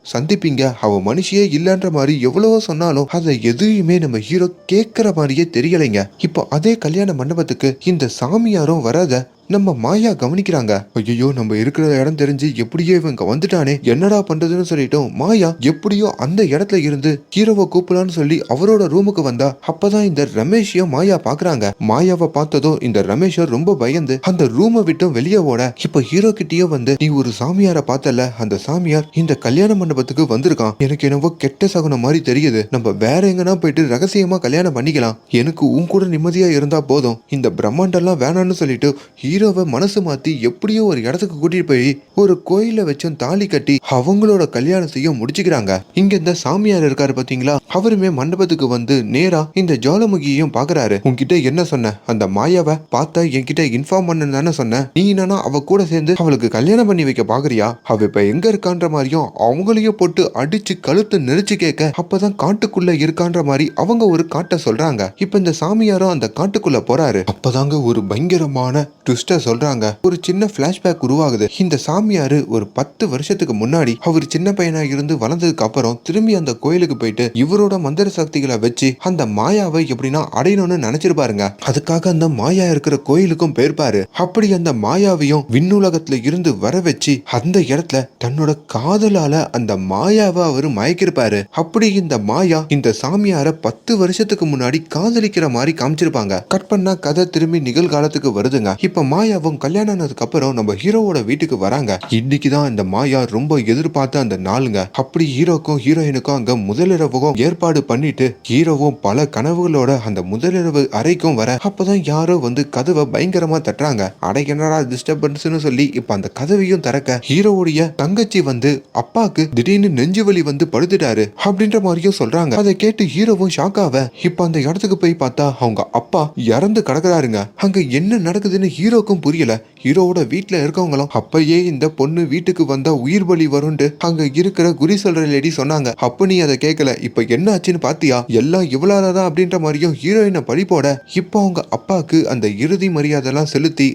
இங்க அவ மனுஷியே இல்லன்ற மாதிரி எவ்வளவோ சொன்னாலும் அதை எதையுமே நம்ம ஹீரோ கேட்கிற மாதிரியே தெரியலைங்க. இப்போ அதே கல்யாண மண்டபத்துக்கு இந்த சாமியாரும் வராத நம்ம மாயா கவனிக்கிறாங்க. ஐயோ நம்ம இருக்கிற இடம் தெரிஞ்சு எப்படியோ இவங்க வந்துட்டானே. என்னடா பண்றதுன்னு சொல்லிட்டோம் மாயா எப்படியோ அந்த இடத்துல இருந்து ஹீரோவை கூப்பிடலான்னு சொல்லி அவரோட ரூமுக்கு வந்தா அப்பதான் இந்த ரமேஷையும் மாயா பாக்குறாங்க. மாயாவை பார்த்ததும் இந்த ரமேஷ ரொம்ப பயந்து அந்த ரூமை விட்டும் வெளியே ஓட இப்ப ஹீரோ கிட்டயே வந்து நீ ஒரு சாமியாரை பார்த்தல அந்த சாமியார் இந்த கல்யாண மண்டபத்துக்கு வந்திருக்கான். எனக்கு என்னவோ கெட்ட சகுனம் மாதிரி தெரியுது. நம்ம வேற எங்கன்னா போயிட்டு ரகசியமா கல்யாணம் பண்ணிக்கலாம். எனக்கு உன் கூட நிம்மதியா இருந்தா போதும். இந்த பிரம்மாண்டம்லாம் வேணாம்னு சொல்லிட்டு ஹீரோவை மனசு மாத்தி எப்படியோ ஒரு இடத்துக்கு கூட்டிட்டு போய் ஒரு கோயில வச்சும் தாலி கட்டி அவங்களோட கல்யாணத்தையும் முடிச்சுக்கிறாங்க. இங்க இந்த சாமியார் இருக்காரு பாத்தீங்களா? அவருமே மண்டபத்துக்கு வந்து நேரா இந்த ஜோலமுகியையும் பாக்குறாரு. உன்கிட்ட என்ன சொன்ன? அந்த மாயாவை பார்த்தா என்கிட்ட இன்ஃபார்ம் பண்ணு தானே சொன்ன? நீ என்னன்னா அவ கூட சேர்ந்து அவளுக்கு கல்யாணம் பண்ணி வைக்க பாக்குறியா? அவ இப்ப எங்க இருக்கான்ற மாதிரியும் அவங்களையும் போட்டு அடிச்சு கழுத்து நெரிச்சு கேட்க அப்பதான் காட்டுக்குள்ள இருக்கான்ற மாதிரி அவங்க ஒரு காட்டை சொல்றாங்க. இப்ப இந்த சாமியாரும் அந்த காட்டுக்குள்ள போறாரு. அப்பதாங்க ஒரு பயங்கரமான சொல்றாங்க ஒரு சின்ன பிளாஷ்பேக் உருவாகுது. இந்த சாமியாரு ஒரு பத்து வருஷத்துக்கு முன்னாடி அவர் சின்ன பையனா இருந்து வளர்ந்ததுக்கு அப்புறம் திரும்பி அந்த கோயிலுக்கு போயிட்டு இவரோட மந்திர சக்திகளை வச்சு அந்த மாயாவை எப்படின்னா அடையணும்னு நினைச்சிருப்பாருங்க. அதுக்காக அந்த மாயா இருக்கிற கோயிலுக்கும் போயிருப்பாரு. அப்படி அந்த மாயாவையும் விண்ணுலகத்துல இருந்து வர வச்சு அந்த இடத்துல தன்னோட காதலால அந்த மாயாவை அவர் மயக்கிருப்பாரு. அப்படி இந்த மாயா இந்த சாமியார பத்து வருஷத்துக்கு முன்னாடி காதலிக்கிற மாதிரி காமிச்சிருப்பாங்க. கட் பண்ணா கதை திரும்பி நிகழ்காலத்துக்கு வருதுங்க. இப்ப மாயாவும் கல்யாணம் ஆனதுக்கு அப்புறம் நம்ம ஹீரோவோட வீட்டுக்கு வராங்க. இன்னைக்கு தான் இந்த மாயா ரொம்ப எதிர்பார்த்த அந்த நாளுங்க. அப்படி ஹீரோக்கும் ஹீரோயினுக்கும் அங்க முதலிரவுக்கும் ஏற்பாடு பண்ணிட்டு ஹீரோவும் பல கனவுகளோட அந்த முதலிரவு அறைக்கும் வர அப்பதான் யாரோ வந்து கதவை பயங்கரமா தட்டுறாங்க. அடை என்னடா டிஸ்டர்பன்ஸ்னு சொல்லி இப்ப அந்த கதவையும் திறக்க ஹீரோவுடைய தங்கச்சி வந்து அப்பாக்கு திடீர்னு நெஞ்சு வலி வந்து படுத்துட்டாரு அப்படின்ற மாதிரியும் சொல்றாங்க. அதை கேட்டு ஹீரோவும் ஷாக் ஆவ. இப்ப அந்த இடத்துக்கு போய் பார்த்தா அவங்க அப்பா இறந்து கிடக்குறாருங்க. அங்க என்ன நடக்குதுன்னு ஹீரோ ஹீரோக்கும் புரியல. ஹீரோவோட வீட்டில் இருக்கவங்களும் அப்பயே இந்த பொண்ணு வீட்டுக்கு வந்தா உயிர் பலி வரும்னு அங்க இருக்கிற குறி சொல்ற லேடி சொன்னாங்க. அப்ப நீ அதை கேட்கல இப்ப என்ன ஆச்சுன்னு பாத்தியா? எல்லாம் இவ்வளவுதான் அப்படின்ற மாதிரியும் ஹீரோயினை பழி போட இப்போ அவங்க அப்பாக்கு அந்த இறுதி மரியாதைலாம் செலுத்தி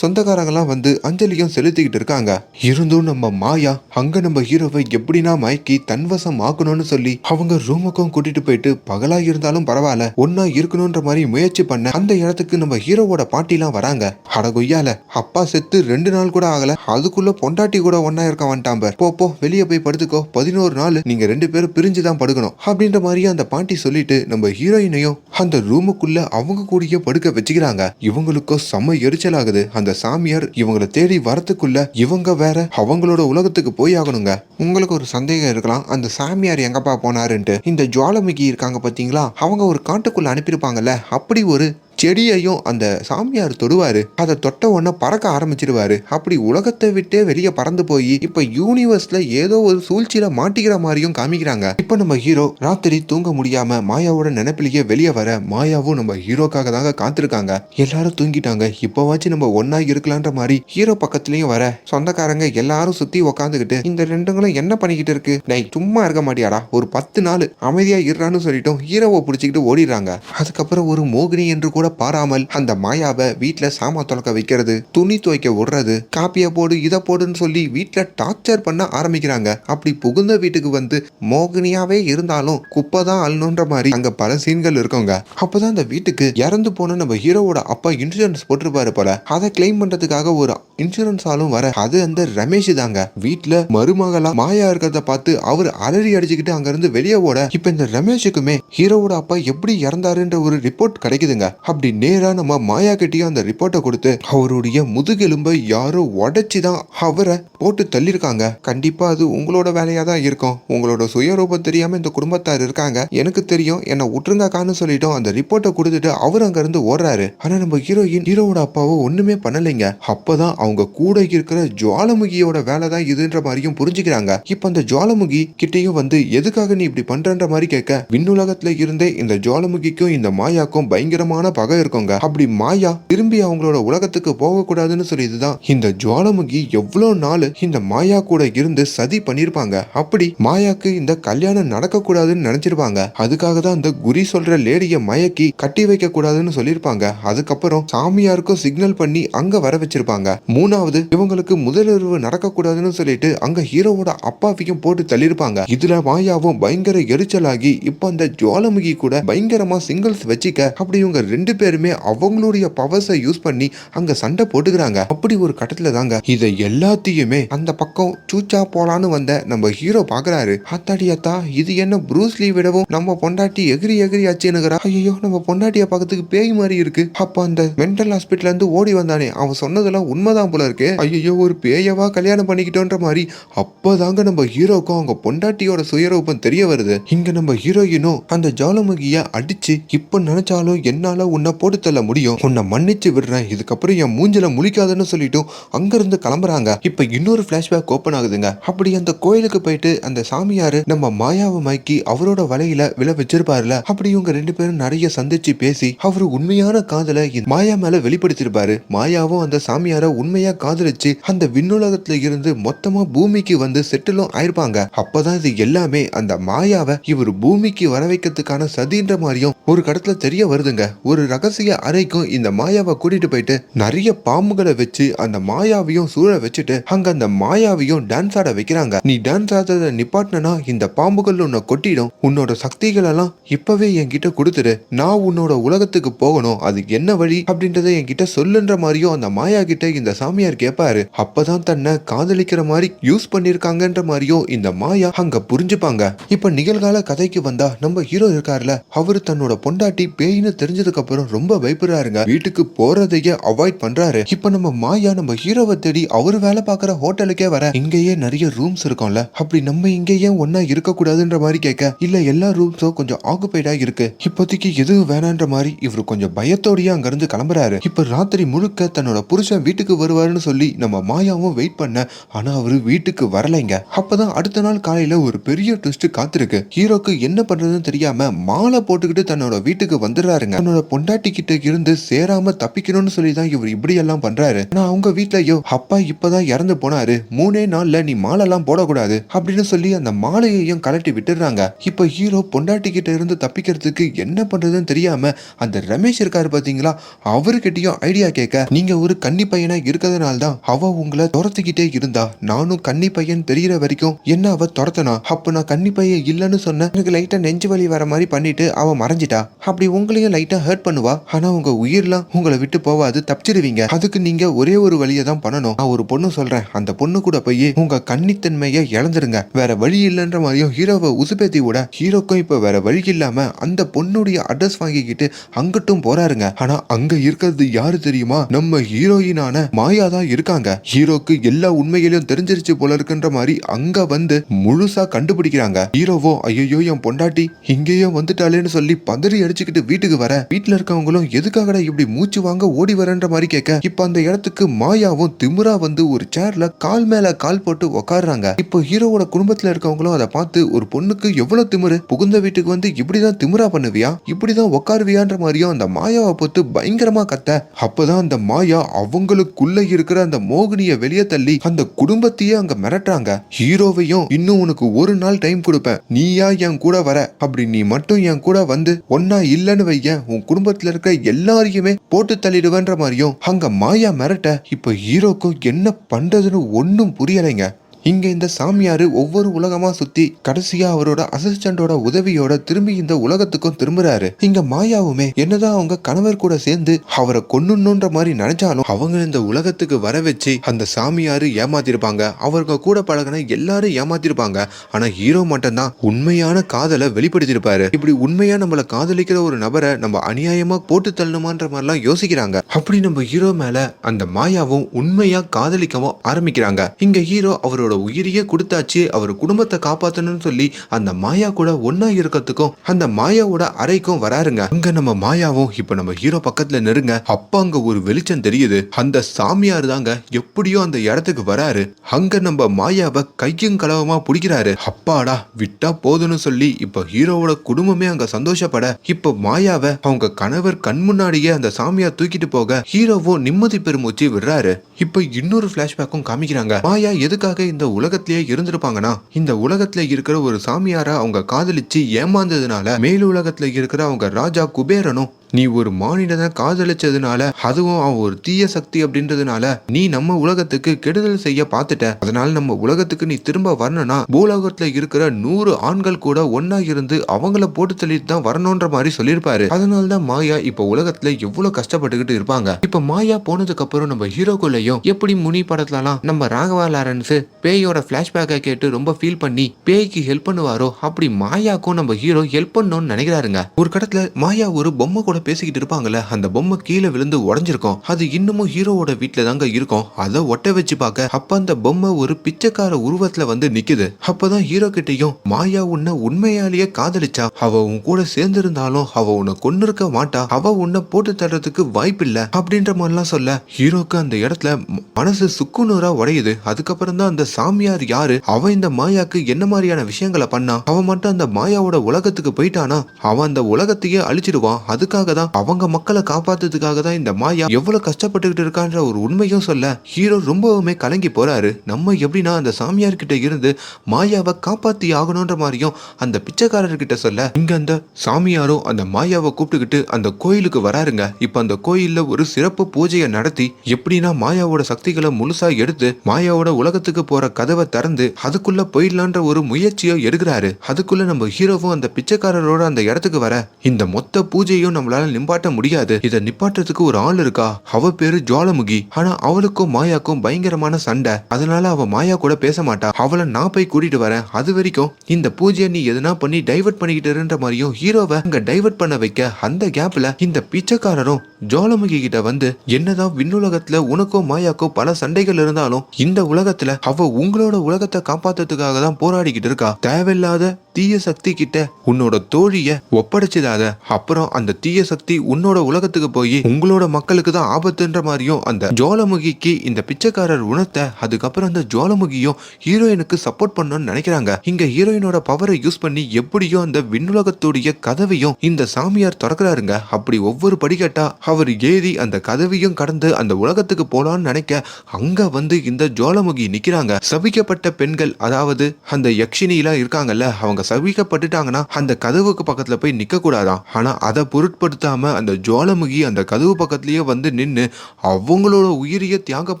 சொந்தக்காரங்களாம் வந்து அஞ்சலியும் செலுத்திக்கிட்டு இருக்காங்க. இருந்தும் நம்ம மாயா அங்க நம்ம ஹீரோவை எப்படின்னா மயக்கி தன்வசம் ஆக்கணும்னு சொல்லி அவங்க ரூமுக்கும் கூட்டிட்டு போயிட்டு பகலா இருந்தாலும் பரவாயில்ல ஒன்னா இருக்கணும்ன்ற மாதிரி முயற்சி பண்ண அந்த இடத்துக்கு நம்ம ஹீரோவோட பாட்டிலாம் வராங்க. அட கொய்யால அப்பா செத்து ரெண்டு நாள் கூட ஆகல அதுக்குள்ள பொண்டாட்டி கூட ஒன்னா இருக்க வந்துட்டான் போ போ வெளியே போய் படுத்துக்கோ பதினோரு நாள் நீங்க ரெண்டு பேரும் பிரிஞ்சு தான் படுக்கணும் அப்படின்ற மாதிரியே அந்த பாட்டி சொல்லிட்டு நம்ம ஹீரோயினையும் அந்த ரூமுக்குள்ள அவங்க கூடயே படுக்க வச்சுக்கிறாங்க. இவங்களுக்கும் செம்ம எரிச்சல் ஆகுது அந்த சாமியார் இவங்களை தேடி வரத்துக்குள்ள இவங்க வேற அவங்களோட உலகத்துக்கு போய் ஆகணுங்க உங்களுக்கு ஒரு சந்தேகம் இருக்கலாம். அந்த சாமியார் எங்கப்பா போனாருன்ட்டு. இந்த ஜுவாலமுகி இருக்காங்க பாத்தீங்களா? அவங்க ஒரு காட்டுக்குள்ள அனுப்பியிருப்பாங்கல்ல. அப்படி ஒரு செடியையும் அந்த சாமியார் தொடுவார். அதை தொட்ட உடனே பறக்க ஆரம்பிச்சிருவாரு அப்படி உலகத்தை விட்டே வெளியே பறந்து போய் இப்போ யூனிவர்ஸில் ஏதோ ஒரு சூழ்ச்சியில மாட்டிக்கிற மாதிரியும் காமிக்கிறாங்க. இப்போ நம்ம ஹீரோ ராத்திரி தூங்க முடியாமல் மாயாவோட நினைப்பிலேயே வெளியே வர மாயாவும் நம்ம ஹீரோக்காக தாங்க காத்திருக்காங்க. எல்லாரும் தூங்கிட்டாங்க. இப்போவாச்சும் நம்ம ஒன்னா இருக்கலான்ற மாதிரி ஹீரோ பக்கத்துலயும் வர சொந்தக்காரங்க எல்லாரும் சுத்தி உக்காந்துக்கிட்டு இந்த ரெண்டுங்களும் என்ன பண்ணிக்கிட்டு இருக்கு? நை சும்மா இருக்க மாட்டியாடா. ஒரு பத்து நாள் அமைதியா இருறான்னு சொல்லிட்டோம் ஹீரோவை பிடிச்சிக்கிட்டு ஓடிடுறாங்க. அதுக்கப்புறம் ஒரு மோகினி என்று கூட பாராமல் அந்த மாயாவை வீட்டுல சாமா துளக்க வைக்கிறது துணி துவைக்க விடுறது காப்பியை போடு இதை போடுன்னு சொல்லி வீட்டுல டார்ச்சர் பண்ண ஆரம்பிக்கிறாங்க. அப்படி புகுந்த வீட்டுக்கு வந்து மோகினியாவே இருந்தாலும் குப்பை தான் அள்ளணுன்ற மாதிரி அங்க பல சீன்கள் இருக்குங்க. அப்பதான் அந்த வீட்டுக்கு இறந்து போன நம்ம ஹீரோவோட அப்பா இன்சூரன்ஸ் போட்டிருப்பாரு போல. அதை கிளைம் பண்றதுக்காக ஒரு இன்சூரன்ஸ் ஆளும் வர அது அந்த ரமேஷ் தாங்க. வீட்டுல மருமகளா மாயா இருக்கிறத பார்த்து அவர் அலறி அடிச்சுக்கிட்டு அங்க இருந்து வெளியே ஓட இப்ப இந்த ரமேஷுக்குமே ஹீரோவோட அப்பா எப்படி இறந்தாருன்ற ஒரு ரிப்போர்ட் கிடைக்குதுங்க. அப்படி நேரா நம்ம மாயா கிட்டயும் அந்த ரிப்போர்ட்டை கொடுத்து அவருடைய முதுகெலும்பை யாரோ உடைச்சி தான் அவரை போட்டு தள்ளியிருக்காங்க. கண்டிப்பா அது உங்களோட வேலையா தான் இருக்கும். உங்களோட சுயரூபம் தெரியாம இந்த குடும்பத்தார் இருக்காங்க. எனக்கு தெரியும் என்னை விட்டுருங்கக்கான்னு சொல்லிட்டோம் அந்த ரிப்போர்ட்டை கொடுத்துட்டு அவர் அங்க இருந்து ஓடுறாரு. ஆனா நம்ம ஹீரோயின் ஹீரோவோட அப்பாவோ ஒண்ணுமே பண்ணலைங்க. அப்பதான் அவங்க கூட இருக்கிற ஜுவாலமுகியோட வேலை தான் இதுன்ற மாதிரியும் புரிஞ்சுக்கிறாங்க. இப்ப அந்த ஜுவாலமுகி கிட்டேயும் வந்து எதுக்காக நீ இப்படி பண்றன்ற மாதிரி கேட்க? விண்ணுலகத்துல இருந்தே இந்த ஜுவாலமுகிக்கும் இந்த மாயாக்கும் பயங்கரமான பகை இருக்கோங்க. அப்படி மாயா திரும்பி அவங்களோட உலகத்துக்கு போகக்கூடாதுன்னு சொல்லிதுதான் இந்த ஜுவாலமுகி எவ்வளவு நாள் இந்த மாயா கூட இருந்து சதி பண்ணிருப்பாங்க. அப்படி மாயாக்கு இந்த கல்யாணம் நடக்க கூடாதுன்னு நினைச்சிருப்பாங்க. அதுக்காக தான் இந்த குரி சொல்ற லேடிய மயக்கி கட்டி வைக்க கூடாதுன்னு சொல்லியிருப்பாங்க அதுக்கப்புறம் சாமியாருக்கும் சிக்னல் பண்ணி அங்க வர வச்சிருப்பாங்க. மூணாவது இவங்களுக்கு முதலிரவு நடக்க கூடாதுன்னு சொல்லிட்டு அங்க ஹீரோவோட அப்பாவையும் போட்டு தள்ளியிருப்பாங்க இதுல மாயாவும் பயங்கர எரிச்சலாகி இப்ப அந்த ஜுவாலமுகி கூட பயங்கரமா சிங்கிள்ஸ் வச்சிக்க அப்படி இவங்க ரெண்டு பேருமே அவங்களுடைய பவர்ஸை யூஸ் பண்ணி அங்க சண்டை போட்டுக்கிறாங்க. அப்படி ஒரு கட்டத்துல தாங்க இதை எல்லாத்தையுமே அந்த பக்கம் சூச்சா போலான்னு வந்த நம்ம ஹீரோ பாக்குறாரு. அத்தாடி அத்தா இது என்ன ப்ரூஸ்லி விடவும் நம்ம பொண்டாட்டி எகிரி எகிரி ஆச்சுன்னுங்கிறா ஐயோ நம்ம பொண்டாட்டிய பக்கத்துக்கு பேய் மாதிரி இருக்கு. அப்ப அந்த மென்டல் ஹாஸ்பிட்டல்ல இருந்து ஓடி வந்தானே. அவன் சொன்னதெல்லாம் உண்மைதான் போல இருக்கு. ஐயோ ஒரு பேயவா கல்யாணம் பண்ணிக்கிட்டோன்ற மாதிரி அப்பதாங்க நம்ம ஹீரோக்கும் அவங்க பொண்டாட்டியோட சுயரூபம் தெரிய வருது. இங்க நம்ம ஹீரோயினும் அந்த ஜாலமுகிய அடிச்சு இப்ப நினைச்சாலும் என்னால உன்னை போட்டு தள்ள முடியும். உன்னை மன்னிச்சு விடுறேன். இதுக்கப்புறம் என் மூஞ்சில முழிக்காதன்னு சொல்லிட்டும் அங்கிருந்து கிளம்புறாங்க. இப்ப இன்னொரு பிளாஷ்பேக் ஓப்பன் ஆகுதுங்க. அப்படி அந்த கோயிலுக்கு போயிட்டு அந்த சாமியாரு நம்ம மாயாவை மயக்கி அவரோட வலையில விழ வச்சிருப்பாருல. அப்படி இவங்க ரெண்டு பேரும் நிறைய சந்திச்சு பேசி அவர் உண்மையான காதலை மாயா மேல வெளிப்படுத்திருப்பாரு. மாயாவும் அந்த சாமியார உண்மையா காதலிச்சு அந்த விண்ணுலகத்துல இருந்து மொத்தமா பூமிக்கு வந்து செட்டிலும் ஆயிருப்பாங்க. அப்பதான் இது எல்லாமே அந்த மாயாவை இவர் பூமிக்கு வர வைக்கிறதுக்கான சதின்ற மாதிரியும் ஒரு கடத்துல தெரிய வருதுங்க. ஒரு ரகசிய அறைக்கும் இந்த மாயாவை கூட்டிட்டு போயிட்டு நிறைய பாம்புகளை வச்சு அந்த மாயாவையும் சூழ வச்சுட்டு அங்க அந்த மாயாவையும் டான்ஸ் ஆட வைக்கிறாங்க. நீ டான்ஸ் ஆடுறத நிப்பாட்டினா இந்த பாம்புகள் உன்னை கொட்டிடும். உன்னோட சக்திகள் எல்லாம் இப்பவே என்கிட்ட கொடுத்துரு நான் உன்னோட உலகத்துக்கு போகணும். அதுக்கு என்ன வழி அப்படின்றத என்கிட்ட சொல்லுன்ற மாதிரியும் அந்த மாயா கிட்ட இந்த சாமியார் கேட்பாரு அப்பதான் தன்னை காதலிக்கிற மாதிரி யூஸ் பண்ணிருக்காங்கன்ற மாதிரியும் இந்த மாயா அங்க புரிஞ்சுப்பாங்க. இப்ப நிகழ்கால கதைக்கு வந்தா நம்ம ஹீரோ இருக்காருல அவரு தன்னோட பொண்டாட்டி பேயின்னு தெரிஞ்சதுக்கு அப்புறம் ரொம்ப பயப்படுறாருங்க. வீட்டுக்கு போறதையே அவாய்ட் பண்றாரு. இப்ப நம்ம மாயா நம்ம ஹீரோவை தேடி அவர் வேலை பாக்குற ஹோட்டலுக்கே வர இங்கேயே நிறைய ரூம்ஸ் இருக்கும்ல. அப்படி நம்ம இங்கேயே ஒன்னா இருக்க கூடாதுன்ற மாதிரி கேட்க இல்ல எல்லா ரூம்ஸும் கொஞ்சம் ஆக்குபைடா இருக்கு. இப்போதைக்கு எதுவும் வேணான்ற மாதிரி இவர் கொஞ்சம் பயத்தோடயே அங்க இருந்து கிளம்புறாரு. இப்ப ராத்திரி முழுக்க தன்னோட புருஷன் வீட்டுக்கு வருவாருன்னு சொல்லி நம்ம மாயாவும் வெயிட் பண்ண ஆனா அவரு வீட்டுக்கு வரலைங்க. அப்பதான் அடுத்த நாள் காலையில ஒரு பெரிய ட்விஸ்ட் காத்திருக்கு. ஹீரோக்கு என்ன பண்றதுன்னு தெரியாம மாலை போட்டுக்கிட்டு தன்னோட வீட்டுக்கு வந்துடுறாருங்க. தன்னோட பொண்டாட்டி கிட்ட இருந்து சேராம தப்பிக்கணும்னு சொல்லி தான் இவர் இப்படி எல்லாம் பண்றாரு. ஆனா அவங்க வீட்லயோ அப்பா இப்பதான் இறந்து போனாரு. மூணே நாள்ல நீ மாலைலாம் போடக்கூடாது. அப்படின்னு சொல்லி அந்த மாலையையும் கலட்டி விட்டுறாங்க இப்ப ஹீரோ பொண்டாட்டி கிட்ட இருந்து தப்பிக்கிறதுக்கு என்ன பண்றதுன்னு தெரியாம அந்த ரமேஷ் இருக்காரு பாத்தீங்களா? அவருகிட்டயும் ஐடியா கேட்க நீங்க ஒரு கன்னி பையனா இருக்கிறதுனால தான் அவ உங்களை துரத்துக்கிட்டே இருந்தா. நானும் கன்னி பையன் தெரியற வரைக்கும் என்ன அவ துரத்தனா? அப்ப நான் கன்னி பையன் இல்லைன்னு சொன்னேன் எனக்கு லைட்டா நெஞ்சு வலி வர மாதிரி பண்ணிட்டு அவ மறைஞ்சிட்டா? அப்படி உங்களையும் லைட்டா ஹர்ட் பண்ணுவா? ஆனா உங்க உயிர்லாம் உங்களை விட்டு போவாது தப்பிச்சிடுவீங்க. அதுக்கு நீங்க ஒரே ஒரு வழியை தான் பண்ணணும். நான் ஒரு பொண்ணு சொல்றேன். அந்த பொண்ணு கூட போய் உங்க கன்னித்தன்மையை இழந்துருங்க. வேற வழி இல்லைன்ற மாதிரியும் ஹீரோவை உசுப்பேத்தி விட ஹீரோக்கும் இப்ப வேற வழி இல்லாம அந்த பொண்ணுடைய அட்ரஸ் வாங்கிக்கிட்டு அங்கிட்டும் போறாருங்க. ஆனா அங்க இருக்கிறது யாரு தெரியுமா? நம்ம ஹீரோயினான மாயா தான் இருக்காங்க. ஹீரோக்கு எல்லா உண்மைகளையும் தெரிஞ்சிருச்சு போல இருக்குன்ற மாதிரி அங்க வந்து முழுசா கண்டுபிடிக்கிறாங்க. ஹீரோவோ ஐயோ என் பொண்டாட்டி இங்கேயும் வந்துட்டாளேன்னு சொல்லி பதறி அடிச்சுக்கிட்டு வீட்டுக்கு வர. வீட்டுல இருக்க இருக்கவங்களும் எதுக்காகடா இப்படி மூச்சு வாங்க ஓடி வரன்ற மாதிரி கேட்க? இப்ப அந்த இடத்துக்கு மாயாவும் திமிரா வந்து ஒரு சேர்ல கால் மேல கால் போட்டு உக்காடுறாங்க இப்போ ஹீரோவோட குடும்பத்துல இருக்கவங்களும் அதை பார்த்து ஒரு பொண்ணுக்கு எவ்வளவு திமிரு? புகுந்த வீட்டுக்கு வந்து இப்படிதான் திமிரா பண்ணுவியா? இப்படிதான் உக்காருவியான்ற மாதிரியும் அந்த மாயாவை பார்த்து பயங்கரமா கத்த. அப்பதான் அந்த மாயா அவங்களுக்குள்ள இருக்கிற அந்த மோகினிய வெளியே தள்ளி அந்த குடும்பத்தையே அங்க மிரட்டுறாங்க. ஹீரோவையும் இன்னும் உனக்கு ஒரு நாள் டைம் கொடுப்பேன். நீயா என் கூட வர. அப்படி நீ மட்டும் என் கூட வந்து ஒன்னா இல்லைன்னு வைய உன் குடும்பத்தை உலகத்துல இருக்க எல்லாரையுமே போட்டு தள்ளிடுவேன்ற மாதிரியும் அங்க மாயா மிரட்ட இப்ப ஹீரோக்கும் என்ன பண்றதுன்னு ஒன்னும் புரியலைங்க. இங்கே இந்த சாமியார் ஒவ்வொரு உலகமாக சுற்றி கடைசியாக அவரோட அசிஸ்டண்டோட உதவியோட திரும்பி இந்த உலகத்துக்கும் திரும்புறாரு. இங்க மாயாவுமே என்னதான் அவங்க கணவர் கூட சேர்ந்து அவரை கொன்னுன்ற மாதிரி நினைச்சாலும் அவங்க இந்த உலகத்துக்கு வர வச்சு அந்த சாமியார் ஏமாத்திருப்பாங்க. அவங்க கூட பழகின எல்லாரும் ஏமாத்திருப்பாங்க. ஆனா ஹீரோ மட்டும்தான் உண்மையான காதலை வெளிப்படுத்தியிருப்பாரு. இப்படி உண்மையா நம்மளை காதலிக்கிற ஒரு நபரை நம்ம அநியாயமா போட்டு தள்ளணுமான்ற மாதிரிலாம் யோசிக்கிறாங்க. அப்படி நம்ம ஹீரோ மேல அந்த மாயாவும் உண்மையா காதலிக்கவும் ஆரம்பிக்கிறாங்க. இங்க ஹீரோ அவரோட உயிரையே கொடுத்தாச்சு அவர் குடும்பத்தை காப்பாத்தணும்னு சொல்லி அந்த மாயா கூட ஒன்னா இருக்கிறதுக்கும் அந்த மாயாவோட அறைக்கும் வராருங்க. அங்க நம்ம மாயாவும் இப்ப நம்ம ஹீரோ பக்கத்துல நெருங்க. அப்ப அங்க ஒரு வெளிச்சம் தெரியுது. அந்த சாமியார் தாங்க எப்படியோ அந்த இடத்துக்கு வராரு. அங்க நம்ம மாயாவை கையும் கலவமா பிடிக்கிறாரு. அப்பாடா விட்டா போதும்னு சொல்லி இப்ப ஹீரோவோட குடும்பமே அங்க சந்தோஷப்பட இப்ப மாயாவை அவங்க கணவர் கண் முன்னாடியே அந்த சாமியார் தூக்கிட்டு போக ஹீரோவும் நிம்மதி பெருமூச்சு விடுறாரு. இப்ப இன்னொரு பிளாஷ்பேக்கும் காமிக்கிறாங்க. மாயா எதுக்காக இந்த உலகத்திலேயே இருந்திருப்பாங்கன்னா இந்த உலகத்துல இருக்கிற ஒரு சாமியார அவங்க காதலிச்சு ஏமாந்ததுனால மேலுலகத்துல இருக்கிற அவங்க ராஜா குபேரனும் நீ ஒரு மானிடனை காதலிச்சதுனால அதுவும் அவன் ஒரு தீய சக்தி அப்படின்றதுனால நீ நம்ம உலகத்துக்கு கெடுதல் செய்ய பார்த்துட்ட. அதனால நம்ம உலகத்துக்கு நீ திரும்ப வரணும்னா பூலோகத்துல இருக்கிற நூறு ஆண்கள் கூட ஒன்னா இருந்து அவங்கள போட்டு தள்ளிட்டு தான் வரணும்ன்ற மாதிரி சொல்லியிருப்பாரு. அதனால தான் மாயா இப்ப உலகத்துல எவ்வளவு கஷ்டப்பட்டுக்கிட்டு இருப்பாங்க. இப்ப மாயா போனதுக்கு அப்புறம் நம்ம ஹீரோக்குள்ளையும் எப்படி முனி படத்துலலாம் நம்ம ராகவா லாரன்ஸ் பேயோட பிளாஷ்பேக்கை கேட்டு ரொம்ப ஃபீல் பண்ணி பேய்க்கு ஹெல்ப் பண்ணுவாரோ அப்படி மாயாக்கும் நம்ம ஹீரோ ஹெல்ப் பண்ணணும்னு நினைக்கிறாருங்க. ஒரு கடத்துல மாயா ஒரு பொம்மை கூட பேசிக்கிட்டு இருப்பாங்கல்ல அந்த பொம்மை கீழே விழுந்து உடஞ்சிருக்கும். அது இன்னமும் ஹீரோவோட வீட்ல தாங்க இருக்கும். அதை ஒட்ட வச்சு பார்க்க அப்ப அந்த பொம்மை ஒரு பிச்சைக்கார உருவத்துல வந்து நிக்குது. அப்பதான் ஹீரோ கிட்டயும் மாயா உன்னை உண்மையாலேயே காதலிச்சா. அவ உன் கூட சேர்ந்து இருந்தாலும் அவ உன்னை கொண்டு இருக்க மாட்டா. அவ உன்னை போட்டு தர்றதுக்கு வாய்ப்பு இல்ல அப்படின்ற மாதிரிலாம் சொல்ல ஹீரோக்கு அந்த இடத்துல மனசு சுக்குநூறா உடையுது. அதுக்கப்புறம் தான் அந்த சாமியார் யாரு? அவ இந்த மாயாக்கு என்ன மாதிரியான விஷயங்களை பண்ணா? அவன் மட்டும் அந்த மாயாவோட உலகத்துக்கு போயிட்டானா? அவன் அந்த உலகத்தையே அழிச்சிடுவான். அதுக்காக தான் அவங்க மக்களை காப்பாத்துறதுக்காக தான் இந்த மாயா எவ்வளவு கஷ்டப்பட்டுக்கிட்டு இருக்கான்ற ஒரு உண்மையும் சொல்ல ஹீரோ ரொம்பவுமே கலங்கி போறாரு. நம்ம எப்படின்னா அந்த சாமியார் கிட்ட இருந்து மாயாவை காப்பாத்தி ஆகணுன்ற மாதிரியும் அந்த பிச்சைக்காரர்கிட்ட சொல்ல இங்க அந்த சாமியாரும் அந்த மாயாவை கூப்பிட்டுக்கிட்டு அந்த கோயிலுக்கு வராருங்க. இப்ப அந்த கோயில்ல ஒரு சிறப்பு பூஜையை நடத்தி எப்படின்னா மாயாவோட சக்திகளை முழுசா எடுத்து மாயாவோட உலகத்துக்கு போற கதவை திறந்து அதுக்குள்ள போயிடலான்ற ஒரு முயற்சியை எடுக்கிறாரு. அதுக்குள்ள நம்ம ஹீரோவும் அந்த பிச்சைக்காரரோட அந்த இடத்துக்கு வர இந்த மொத்த பூஜையும் நம்மளால நிப்பாட்ட முடியாது. இதை நிப்பாட்டுறதுக்கு ஒரு ஆள் இருக்கா? அவ பேரு ஜுவாலமுகி. ஆனா அவளுக்கும் மாயாக்கும் பயங்கரமான சண்டை. அதனால அவ மாயா கூட பேச மாட்டா. அவளை நான் போய் கூட்டிட்டு வரேன். அது வரைக்கும் இந்த பூஜையை நீ எதுனா பண்ணி டைவர்ட் பண்ணிக்கிட்டுன்ற மாதிரியும் ஹீரோவை அங்க டைவர்ட் பண்ண வைக்க அந்த கேப்ல இந்த பிச்சைக்காரரும் ஜோலமுகி கிட்ட வந்து என்னதான் விண்ணுலகத்துல உனக்கும் மாயாக்கும் பல சண்டைகள் இருந்தாலும் இந்த உலகத்துல அவ உங்களோட உலகத்தை காப்பாத்துறதுக்காக தான் போராடிக்கிட்டு இருக்கா. தேவையில்லாத தீய சக்தி கிட்ட உன்னோட தோழிய ஒப்படைச்சிடாத. அப்புறம் அந்த தீய சக்தி உன்னோட உலகத்துக்கு போய் உங்களோட மக்களுக்கு தான் ஆபத்துன்ற மாதிரியும் அந்த ஜோலமுகிக்கு இந்த பிச்சைக்காரர் உணர்த்த அதுக்கப்புறம் அந்த ஜுவாலமுகியும் ஹீரோயினுக்கு சப்போர்ட் பண்ணணும்னு நினைக்கிறாங்க. இங்க ஹீரோயினோட பவரை யூஸ் பண்ணி எப்படியோ அந்த விண்ணுலகத்துடைய கதவையும் இந்த சாமியார் திறக்கிறாருங்க. அப்படி ஒவ்வொரு படிக்கட்டா அவர் ஏறி அந்த கதவையும் கடந்து அந்த உலகத்துக்கு போலான்னு நினைக்க அங்க வந்து இந்த ஜுவாலமுகி நிக்கிறாங்க. சபிக்கப்பட்ட பெண்கள் அதாவது அந்த யக்ஷினிலாம் இருக்காங்கல்ல அவங்க சவிக்கப்பட்டுட்டாங்கன்னா அந்த கதவுக்கு பக்கத்துல போய் நிக்க கூடாதாம் ஆனா அதை பொருட்படுத்தாம அந்த ஜோலமுகி அந்த கதவு பக்கத்துலயே வந்து நின்று அவங்களோட உயிரையே தியாகம்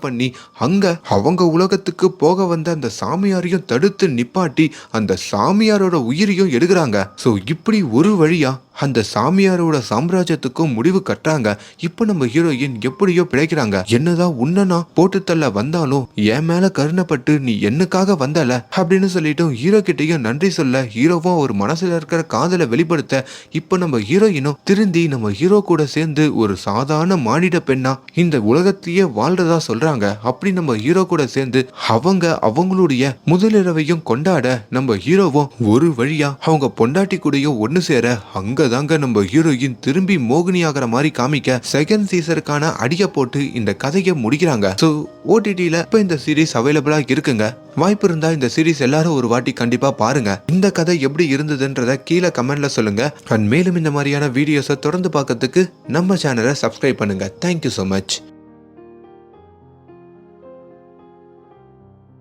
பண்ணி அங்க அவங்க உலகத்துக்கு போக வந்த அந்த சாமியாரையும் தடுத்து நிப்பாட்டி அந்த சாமியாரோட உயிரையும் எடுக்கிறாங்க. சோ இப்படி ஒரு வழியா அந்த சாமியாரோட சாம்ராஜ்யத்துக்கும் முடிவு கட்டுறாங்க. இப்போ நம்ம ஹீரோயின் எப்படியோ பிழைக்கிறாங்க. என்னதான் உன்னனா போட்டு தள்ள வந்தாலும் என் மேல கருணப்பட்டு நீ என்னக்காக வந்தல அப்படின்னு சொல்லிட்டு ஹீரோ கிட்டயும் நன்றி சொல்ல ஹீரோவும் ஒரு மனசுல இருக்கிற காதலை வெளிப்படுத்த இப்போ நம்ம ஹீரோயினும் திருந்தி நம்ம ஹீரோ கூட சேர்ந்து ஒரு சாதாரண மானிட பெண்ணா இந்த உலகத்தையே வாழ்றதா சொல்றாங்க. அப்படி நம்ம ஹீரோ கூட சேர்ந்து அவங்க அவங்களுடைய முதலிரவையும் கொண்டாட நம்ம ஹீரோவும் ஒரு வழியா அவங்க பொண்டாட்டி கூடயும் ஒன்னு சேர அங்க தாங்க நம்ம ஹீரோயின் திரும்பி மோகினி ஆகிற மாதிரி காமிக்க செகண்ட் சீசனுக்கான அடிய போட்டு இந்த கதையை முடிக்கிறாங்க. ஸோ ஓடிடியில் இப்போ இந்த சீரிஸ் அவைலபிளா இருக்குங்க. வாய்ப்பு இருந்தா இந்த சீரிஸ் எல்லாரும் ஒரு வாட்டி கண்டிப்பா பாருங்க. இந்த கதை எப்படி இருந்ததுன்றத கீழே கமெண்ட்ல சொல்லுங்க. அண்ட் மேலும் இந்த மாதிரியான வீடியோஸை தொடர்ந்து பார்க்கறதுக்கு நம்ம சேனலை சப்ஸ்கிரைப் பண்ணுங்க. Thank you so much